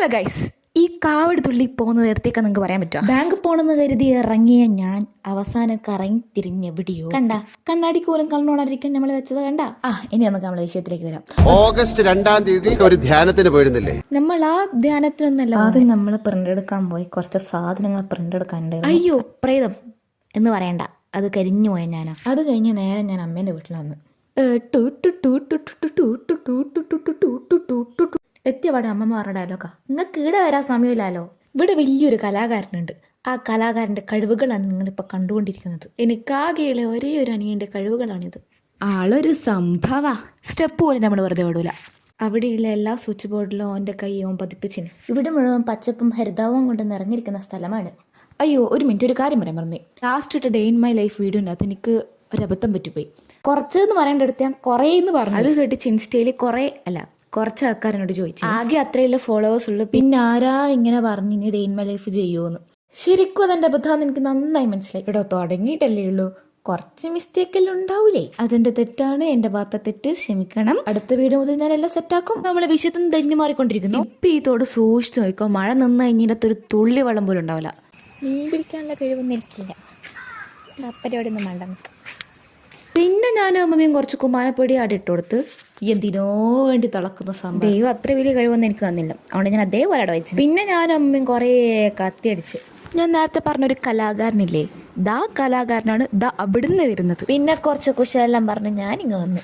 Hello guys ഈ കാവടി തുള്ളി പോകുന്നത് എടുത്തേക്കാ നിങ്ങൾക്ക് പറയാൻ പറ്റുമോ ബാങ്ക് പോണെന്ന് കരുതി ഇറങ്ങിയ ഞാൻ അവസാനം കറങ്ങി തിരിഞ്ഞെവിടെയോ കണ്ട. കണ്ണാടി പോലും കണ്ണോടാതിരിക്കാൻ നമ്മൾ വെച്ചത് കണ്ട? ആ ഇനി നമുക്ക് നമ്മളെ വിഷയത്തിലേക്ക് വരാം. ഓഗസ്റ്റ് രണ്ടാം തീയതി ഒരു ധ്യാനത്തിന് പോയിരുന്നില്ലേ? നമ്മൾ ആ ധ്യാനത്തിനൊന്നല്ല ആദ്യം നമ്മൾ പ്രിന്റ് എടുക്കാൻ പോയി. കുറച്ച് സാധനങ്ങൾ പ്രിന്റ് എടുക്കാനുണ്ട് അയ്യോ പ്രേതം. എന്ന് പറയണ്ട. അത് കരിഞ്ഞു പോയ ഞാനാ. അത് കഴിഞ്ഞ് നേരെ ഞാൻ അമ്മേന്റെ വീട്ടിൽ വന്ന് എത്തിയപാടെ അമ്മമാരുടെ ഡയലോഗാ നിങ്ങൾക്ക് ഇവിടെ വരാൻ സമയമില്ലല്ലോ. ഇവിടെ വലിയൊരു കലാകാരനുണ്ട്. ആ കലാകാരന്റെ കഴിവുകളാണ് നിങ്ങളിപ്പോൾ കണ്ടുകൊണ്ടിരിക്കുന്നത്. എനിക്കാകെയുള്ള ഒരേ ഒരു അനിയന്റെ കഴിവുകളാണിത്. ആളൊരു സംഭവ. സ്റ്റെപ്പ് പോലും നമ്മൾ വെറുതെ വിടൂല. അവിടെയുള്ള എല്ലാ സ്വിച്ച് ബോർഡിലും ഓന്റെ കൈ ഓൻ പതിപ്പിച്ചിന്. ഇവിടെ മുഴുവൻ പച്ചപ്പും ഹരിതാവും കൊണ്ട് നിറഞ്ഞിരിക്കുന്ന സ്ഥലമാണ്. അയ്യോ ഒരു മിനിറ്റ് ഒരു കാര്യം പറയാൻ പറഞ്ഞേ ലാസ്റ്റ് ഇട്ട day in my life video അകത്ത് എനിക്ക് ഒരു അബദ്ധം പറ്റിപ്പോയി. കുറച്ച് എന്ന് പറയേണ്ട അടുത്ത് ഞാൻ കുറേ എന്ന് പറഞ്ഞു. അത് കേട്ടിച്ച് ഇൻസ്റ്റയിൽ കുറേ അല്ല കുറച്ച് ആൾക്കാരനോട് ചോദിച്ചു. ആകെ അത്രയുള്ള ഫോളോവേഴ്സ് ഉള്ളു. പിന്നെ ആരാ ഇങ്ങനെ പറഞ്ഞു ഇനി ഡേ ഇൻ മൈ ലൈഫ് ചെയ്യുമെന്ന് ശരിക്കും അതെന്റെ അബദ്ധം എനിക്ക് നന്നായി മനസ്സിലായി. എടോ തുടങ്ങിയിട്ടല്ലേ ഉള്ളൂ. കുറച്ച് മിസ്റ്റേക്ക് എല്ലാം ഉണ്ടാവൂലേ? അതിന്റെ തെറ്റാണ് എന്റെ ഭാഗത്തെ തെറ്റ്. ക്ഷമിക്കണം. അടുത്ത വീട് മുതൽ ഞാൻ എല്ലാം സെറ്റാക്കും നമ്മളെ വിഷയത്തിൽ നിന്ന് തന്നെ മാറിക്കൊണ്ടിരിക്കുന്നു. ഇപ്പൊ ഈ തോട് സൂക്ഷിച്ചു നോക്കോ മഴ നിന്ന് കഴിഞ്ഞിട്ട് ഒരു തുള്ളി വെള്ളം പോലും ഉണ്ടാവില്ല. മീൻ പിടിക്കാനുള്ള കഴിവൊന്നും എനിക്കില്ല. അപ്പരോടൊന്നും വേണ്ട നമുക്ക്. പിന്നെ ഞാൻ അമ്മയും കുറച്ച് കുമ്മായപ്പൊടി ആടി ഇട്ട് കൊടുത്ത് എന്തിനോ വേണ്ടി തിളക്കുന്ന സമയം ദൈവം അത്ര വലിയ കഴിവൊന്നും എനിക്ക് തന്നില്ല. അതുകൊണ്ട് ഞാൻ അതേപോലെ അവിടെ വെച്ചു പിന്നെ ഞാനും അമ്മയും കുറേ കത്തിയടിച്ച് ഞാൻ നേരത്തെ പറഞ്ഞൊരു കലാകാരനില്ലേ? ദാ കലാകാരനാണ് ദാ അവിടുന്ന് വരുന്നത്. പിന്നെ കുറച്ച് കുശലെല്ലാം പറഞ്ഞ് ഞാൻ ഇങ്ങ് വന്നു.